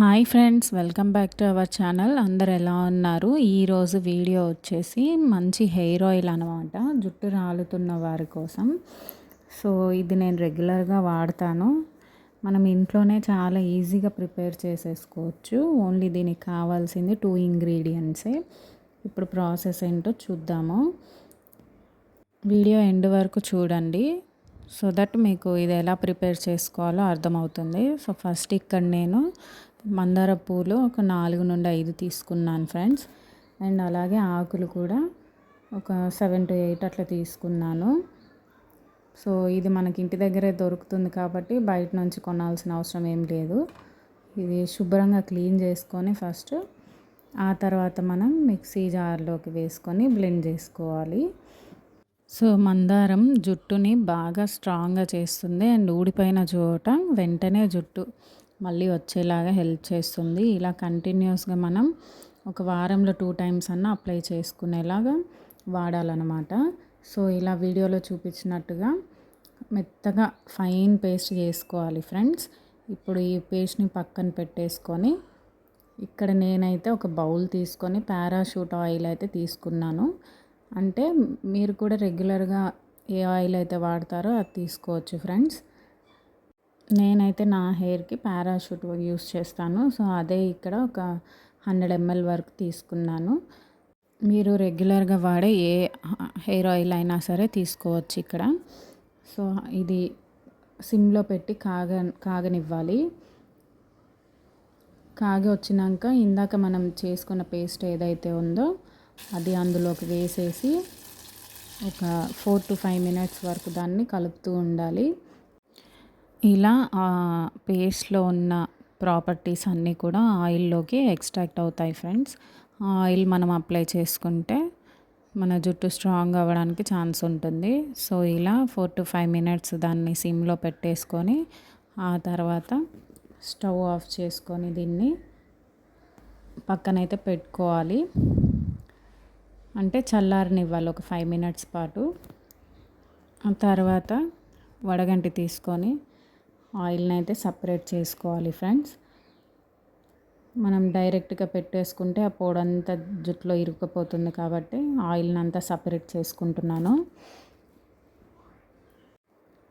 Hi friends welcome back to our channel. అందరు ఎలా ఉన్నారు? ఈరోజు వీడియో వచ్చేసి మంచి హెయిర్ ఆయిల్ అనమాట జుట్టు రాలుతున్న వారి కోసం. సో ఇది నేను రెగ్యులర్గా వాడతాను. మనం ఇంట్లోనే చాలా ఈజీగా ప్రిపేర్ చేసేసుకోవచ్చు. ఓన్లీ దీనికి కావాల్సింది టూ ఇంగ్రీడియంట్సే. ఇప్పుడు ప్రాసెస్ ఏంటో చూద్దాము. వీడియో ఎండ్ వరకు చూడండి. సో దట్ మీకు ఇది ఎలా ప్రిపేర్ చేసుకోవాలో అర్థమవుతుంది. సో ఫస్ట్ ఇక్కడ నేను మందార పూలు ఒక నాలుగు నుండి ఐదు తీసుకున్నాను ఫ్రెండ్స్. అండ్ అలాగే ఆకులు కూడా ఒక సెవెన్ టు ఎయిట్ అట్లా తీసుకున్నాను. సో ఇది మనకి ఇంటి దగ్గరే దొరుకుతుంది కాబట్టి బయట నుంచి కొనాల్సిన అవసరం ఏం లేదు. ఇది శుభ్రంగా క్లీన్ చేసుకొని ఫస్ట్ ఆ తర్వాత మనం మిక్సీ జార్లోకి వేసుకొని బ్లెండ్ చేసుకోవాలి. సో మందారం జుట్టుని బాగా స్ట్రాంగ్గా చేస్తుంది అండ్ ఊడిపోయిన చోట వెంటనే జుట్టు మళ్ళీ వచ్చేలాగా హెల్ప్ చేస్తుంది. ఇలా కంటిన్యూస్గా మనం ఒక వారంలో టూ టైమ్స్ అన్న అప్లై చేసుకునేలాగా వాడాలన్నమాట. సో ఇలా వీడియోలో చూపించినట్టుగా మెత్తగా ఫైన్ పేస్ట్ చేసుకోవాలి ఫ్రెండ్స్. ఇప్పుడు ఈ పేస్ట్ని పక్కన పెట్టేసుకొని ఇక్కడ నేనైతే ఒక బౌల్ తీసుకొని పారాషూట్ ఆయిల్ అయితే తీసుకున్నాను. అంటే మీరు కూడా రెగ్యులర్గా ఏ ఆయిల్ అయితే వాడతారో అది తీసుకోవచ్చు ఫ్రెండ్స్. నేనైతే నా హెయిర్కి పారాషూట్ యూస్ చేస్తాను. సో అదే ఇక్కడ ఒక హండ్రెడ్ ఎంఎల్ వరకు తీసుకున్నాను. మీరు రెగ్యులర్గా వాడే ఏ హెయిర్ ఆయిల్ అయినా సరే తీసుకోవచ్చు ఇక్కడ. సో ఇది సిమ్లో పెట్టి కాగ కాగనివ్వాలి. కాగి వచ్చినాక ఇందాక మనం చేసుకున్న పేస్ట్ ఏదైతే ఉందో అది అందులోకి వేసేసి ఒక ఫోర్ టు ఫైవ్ మినిట్స్ వరకు దాన్ని కలుపుతూ ఉండాలి. ఇలా పేస్ట్లో ఉన్న ప్రాపర్టీస్ అన్నీ కూడా ఆయిల్లోకి ఎక్స్ట్రాక్ట్ అవుతాయి ఫ్రెండ్స్. ఆయిల్ మనం అప్లై చేసుకుంటే మన జుట్టు స్ట్రాంగ్ అవ్వడానికి ఛాన్స్ ఉంటుంది. సో ఇలా ఫోర్ టు ఫైవ్ మినిట్స్ దాన్ని సిమ్లో పెట్టేసుకొని ఆ తర్వాత స్టవ్ ఆఫ్ చేసుకొని దీన్ని పక్కనైతే పెట్టుకోవాలి. అంటే చల్లారనివ్వాలి ఒక ఫైవ్ మినిట్స్ పాటు. ఆ తర్వాత వడగంటి తీసుకొని ఆయిల్ని అయితే సపరేట్ చేసుకోవాలి ఫ్రెండ్స్. మనం డైరెక్ట్గా పెట్టేసుకుంటే ఆ పొడంతా జుట్లో ఇరుక్కుపోతుంది కాబట్టి ఆయిల్ని అంతా సపరేట్ చేసుకుంటున్నాను.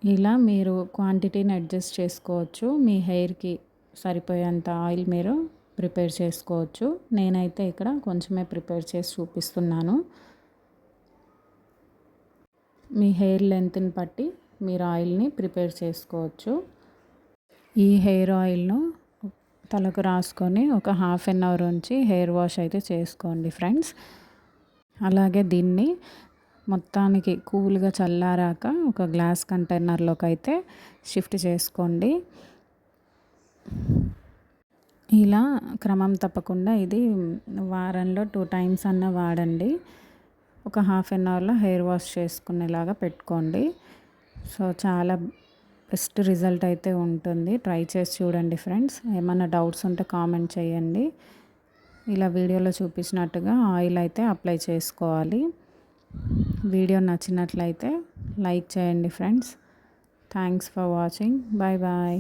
ఇలా మీరు క్వాంటిటీని అడ్జస్ట్ చేసుకోవచ్చు. మీ హెయిర్కి సరిపోయేంత ఆయిల్ మీరు ప్రిపేర్ చేసుకోవచ్చు. నేనైతే ఇక్కడ కొంచెమే ప్రిపేర్ చేసి చూపిస్తున్నాను. మీ హెయిర్ లెంత్ని బట్టి మీరు ఆయిల్ని ప్రిపేర్ చేసుకోవచ్చు. ఈ హెయిర్ ఆయిల్ను తలకు రాసుకొని ఒక హాఫ్ అన్ అవర్ ఉంచి హెయిర్ వాష్ అయితే చేసుకోండి ఫ్రెండ్స్. అలాగే దీన్ని మొత్తానికి కూల్గా చల్లారాక ఒక గ్లాస్ కంటైనర్లోకి అయితే షిఫ్ట్ చేసుకోండి. ఇలా క్రమం తప్పకుండా ఇది వారంలో టూ టైమ్స్ అన్న వాడండి. ఒక హాఫ్ అన్ అవర్లో హెయిర్ వాష్ చేసుకునేలాగా పెట్టుకోండి. సో చాలా బెస్ట్ రిజల్ట్ అయితే ఉంటుంది. ట్రై చేసి చూడండి ఫ్రెండ్స్. ఏమైనా డౌట్స్ ఉంటే కామెంట్ చేయండి. ఇలా వీడియోలో చూపించినట్టుగా ఆయిల్ అయితే అప్లై చేసుకోవాలి. వీడియో నచ్చినట్లయితే లైక్ చేయండి friends. Thanks for watching. Bye bye.